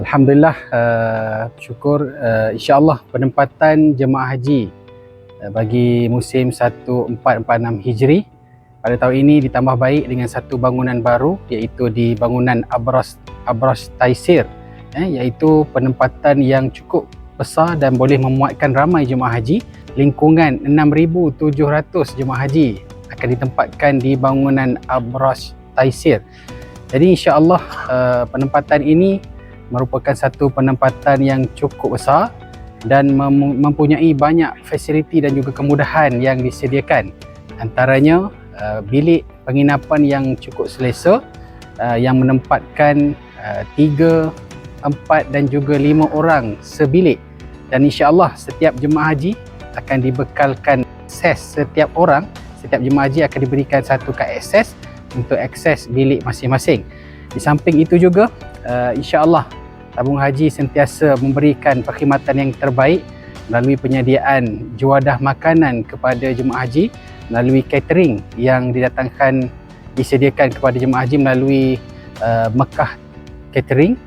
Alhamdulillah uh, syukur uh, insya-Allah penempatan jemaah haji uh, bagi musim 1446 Hijri pada tahun ini ditambah baik dengan satu bangunan baru iaitu di bangunan Abras Abras Taisir eh, iaitu penempatan yang cukup besar dan boleh memuatkan ramai jemaah haji. Lingkungan 6700 jemaah haji akan ditempatkan di bangunan Abras Taisir. Jadi insya-Allah uh, penempatan ini merupakan satu penempatan yang cukup besar dan mem- mempunyai banyak fasiliti dan juga kemudahan yang disediakan. Antaranya uh, bilik penginapan yang cukup selesa uh, yang menempatkan uh, tiga, empat dan juga lima orang sebilik. Dan insya-Allah setiap jemaah haji akan dibekalkan akses setiap orang, setiap jemaah haji akan diberikan satu kad akses untuk akses bilik masing-masing. Di samping itu juga uh, insya-Allah tabung haji sentiasa memberikan perkhidmatan yang terbaik melalui penyediaan juadah makanan kepada jemaah haji melalui catering yang didatangkan disediakan kepada jemaah haji melalui uh, Mekah Catering.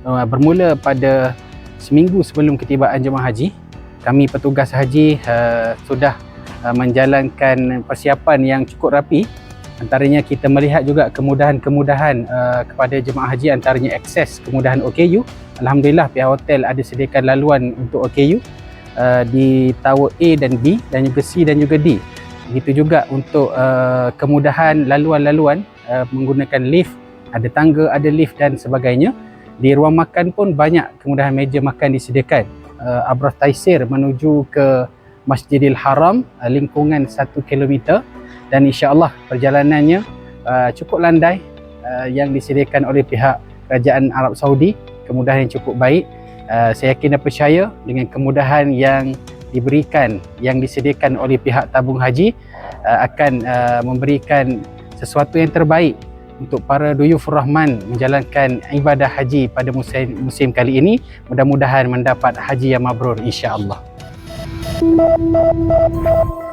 Uh, bermula pada seminggu sebelum ketibaan jemaah haji kami petugas haji uh, sudah uh, menjalankan persiapan yang cukup rapi Antaranya kita melihat juga kemudahan-kemudahan uh, kepada jemaah haji antaranya akses kemudahan OKU. Alhamdulillah pihak hotel ada sediakan laluan untuk OKU uh, di tower A dan B dan juga C dan juga D. Begitu juga untuk uh, kemudahan laluan-laluan uh, menggunakan lift, ada tangga, ada lift dan sebagainya. Di ruang makan pun banyak kemudahan meja makan disediakan. Uh, Abras Taisir menuju ke Masjidil Haram uh, lingkungan 1 kilometer. Dan insya-Allah perjalanannya uh, cukup landai uh, yang disediakan oleh pihak kerajaan Arab Saudi. Kemudahan yang cukup baik. Saya yakin dan percaya dengan kemudahan yang diberikan yang disediakan oleh pihak tabung haji akan memberikan sesuatu yang terbaik untuk para duyufur rahman menjalankan ibadah haji pada musim musim kali ini. Mudah-mudahan mendapat haji yang mabrur insya-Allah. Mom, mom, mom, mom.